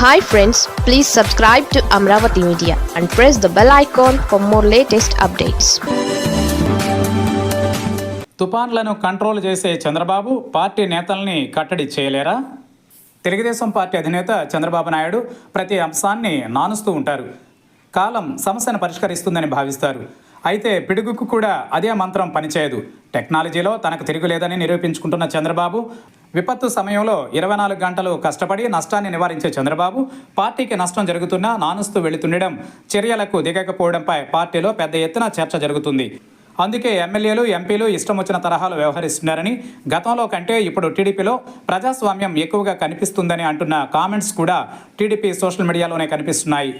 Hi friends please subscribe to Amaravati media and press the bell icon for more latest updates తుఫాన్లను control చేసే Chandrababu party నేతల్ని కట్టడి చేయలేరా? Telugu Desam party అధినేత చంద్రబాబు నాయుడు ప్రతి అంశాన్ని నానుస్తూ ఉంటారు. కాలం సమస్యను పరిష్కరిస్తుందని భావిస్తారు. అయితే పిడుగుకు కూడా అదే మంత్రం పనిచేయదు. టెక్నాలజీలో తనకు తిరుగులేదని నిరూపించుకుంటున్న చంద్రబాబు విపత్తు సమయంలో ఇరవై నాలుగు గంటలు కష్టపడి నష్టాన్ని నివారించే చంద్రబాబు పార్టీకి నష్టం జరుగుతున్నా నానుస్తూ వెళుతుండడం చర్యలకు దిగకపోవడంపై పార్టీలో పెద్ద ఎత్తున చర్చ జరుగుతుంది. అందుకే ఎమ్మెల్యేలు ఎంపీలు ఇష్టం వచ్చిన తరహాలో వ్యవహరిస్తున్నారని గతంలో కంటే ఇప్పుడు టీడీపీలో ప్రజాస్వామ్యం ఎక్కువగా కనిపిస్తుందని అంటున్న కామెంట్స్ కూడా టీడీపీ సోషల్ మీడియాలోనే కనిపిస్తున్నాయి.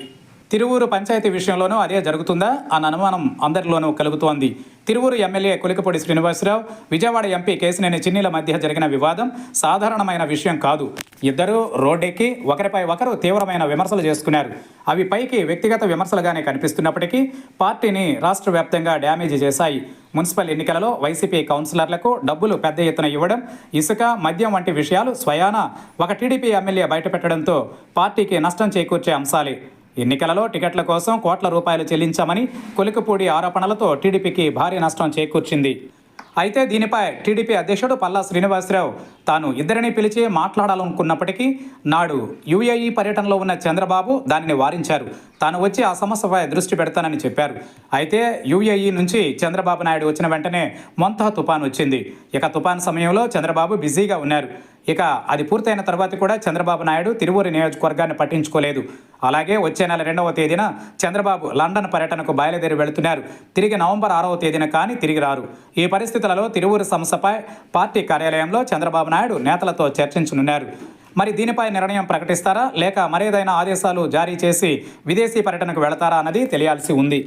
తిరువూరు పంచాయతీ విషయంలోనూ అదే జరుగుతుందా? అన్న అనుమానం అందరిలోనూ కలుగుతోంది. తిరువూరు ఎమ్మెల్యే కొలికపొడి శ్రీనివాసరావు విజయవాడ ఎంపీ కేసినేని చిన్నీల మధ్య జరిగిన వివాదం సాధారణమైన విషయం కాదు. ఇద్దరూ రోడ్డెక్కి ఒకరిపై ఒకరు తీవ్రమైన విమర్శలు చేసుకున్నారు. అవి పైకి వ్యక్తిగత విమర్శలుగానే కనిపిస్తున్నప్పటికీ పార్టీని రాష్ట్ర వ్యాప్తంగా డ్యామేజ్ చేశాయి. మున్సిపల్ ఎన్నికలలో వైసీపీ కౌన్సిలర్లకు డబ్బులు పెద్ద ఎత్తున ఇవ్వడం ఇసుక మద్యం వంటి విషయాలు స్వయాన ఒక టీడీపీ ఎమ్మెల్యే బయటపెట్టడంతో పార్టీకి నష్టం చేకూర్చే అంశాలే. ఎన్నికలలో టికెట్ల కోసం కోట్ల రూపాయలు చెల్లించామని కొలికపూడి ఆరోపణలతో టీడీపీకి భారీ నష్టం చేకూర్చింది. అయితే దీనిపై టీడీపీ అధ్యక్షుడు పల్లా శ్రీనివాసరావు తాను ఇద్దరిని పిలిచి మాట్లాడాలనుకున్నప్పటికీ నాడు యుఏఈ పర్యటనలో ఉన్న చంద్రబాబు దానిని వారించారు. తాను వచ్చి ఆ సమస్యపై దృష్టి పెడతానని చెప్పారు. అయితే యుఏఈ నుంచి చంద్రబాబు నాయుడు వచ్చిన వెంటనే మొంతా తుపాన్ వచ్చింది. ఇక తుపాన్ సమయంలో చంద్రబాబు బిజీగా ఉన్నారు. ఇక అది పూర్తయిన తర్వాత కూడా చంద్రబాబు నాయుడు తిరువూరు నియోజకవర్గాన్ని పట్టించుకోలేదు. అలాగే వచ్చే నెల రెండవ తేదీన చంద్రబాబు లండన్ పర్యటనకు బయలుదేరి వెళుతున్నారు. తిరిగి నవంబర్ ఆరవ తేదీన కానీ తిరిగి రారు. ఈ పరిస్థితులలో తిరువూరు సమస్యపై పార్టీ కార్యాలయంలో చంద్రబాబు నాయుడు నేతలతో చర్చించనున్నారు. మరి దీనిపై నిర్ణయం ప్రకటిస్తారా? లేక మరేదైనా ఆదేశాలు జారీ చేసి విదేశీ పర్యటనకు వెళతారా అన్నది తెలియాల్సి ఉంది.